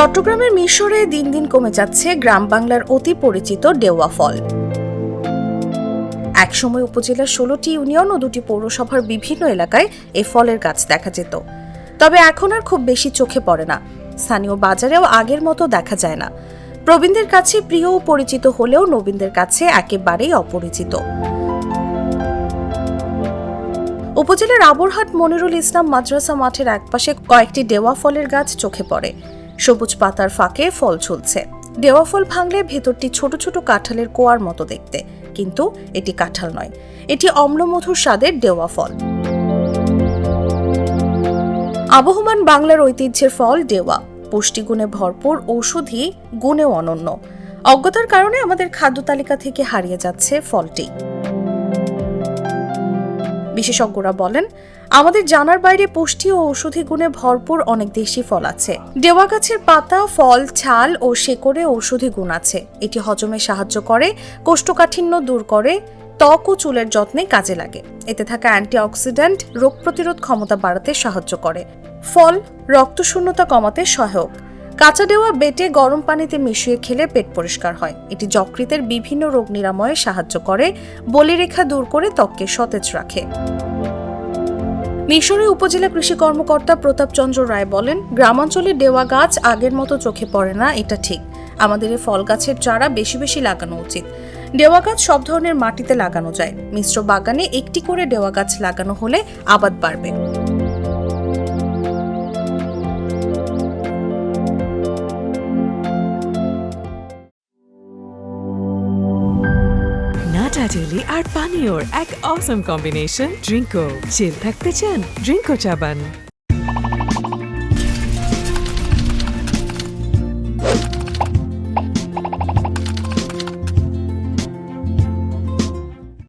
চট্টগ্রামের মিশরে দিন দিন কমে যাচ্ছে গ্রাম বাংলার অতি পরিচিত ডেওয়া ফল। একসময় উপজেলার ষোলোটি ইউনিয়ন ও দুটি পৌরসভার বিভিন্ন এলাকায় এ ফলের গাছ দেখা যেত। তবে এখন আর খুব বেশি চোখে পড়ে না। স্থানীয় বাজারেও আগের মতো দেখা যায় না। প্রবীণদের কাছে প্রিয় ও পরিচিত হলেও নবীনদের কাছে একেবারেই অপরিচিত। উপজেলার আবরহাট মনিরুল ইসলাম মাদ্রাসা মাঠের একপাশে কয়েকটি ডেওয়া ফলের গাছ চোখে পড়ে। সবুজ পাতার ফাঁকে ফল ঝুলছে। ডেওয়া ফল ভাঙলে ভেতরটি ছোট ছোট কাঁঠালের কোয়ার মতো দেখতে। কিন্তু এটি কাঁঠাল নয়, এটি অম্লমধুর স্বাদের ডেওয়া ফল। আবহমান বাংলার ঐতিহ্যের ফল ডেওয়া পুষ্টিগুণে ভরপুর ঔষধি গুণেও অনন্য। অজ্ঞতার কারণে আমাদের খাদ্য তালিকা থেকে হারিয়ে যাচ্ছে ফলটি। বিশেষজ্ঞরা বলেন আমাদের জানার বাইরে পুষ্টি ও ঔষধি গুণে ভরপুর অনেক দেশি ফল আছে। ডেওয়া গাছের পাতা, ফল, ছাল ও শেকড়ে ঔষধি গুণ আছে। এটি হজমে সাহায্য করে, কোষ্ঠকাঠিন্য দূর করে, ত্বক ও চুলের যত্নে কাজে লাগে। এতে থাকা অ্যান্টিঅক্সিডেন্ট রোগ প্রতিরোধ ক্ষমতা বাড়াতে সাহায্য করে। ফল, রক্তশূন্যতা কমাতে সহায়ক। কাঁচা দেওয়া বেটে গরম পানিতে মিশিয়ে খেলে পেট পরিষ্কার হয়। এটি যকৃতের বিভিন্ন রোগ নিরাময়ে সাহায্য করে, বলিরেখা দূর করে ত্বককে সতেজ রাখে। মিশরে উপজেলা কৃষি কর্মকর্তা প্রতাপ চন্দ্র রায় বলেন, গ্রামাঞ্চলে দেওয়া গাছ আগের মতো চোখে পড়ে না, এটা ঠিক। আমাদের এই ফল গাছের চারা বেশি বেশি লাগানো উচিত। দেওয়া গাছ সব ধরনের মাটিতে লাগানো যায়। মিশ্র বাগানে একটি করে দেওয়া গাছ লাগানো হলে আবাদ বাড়বে। জেলি আর পানীয়র এক অসম কম্বিনেশন ড্রিঙ্কো চিল থাকতে চান? ড্রিঙ্কো চাবান।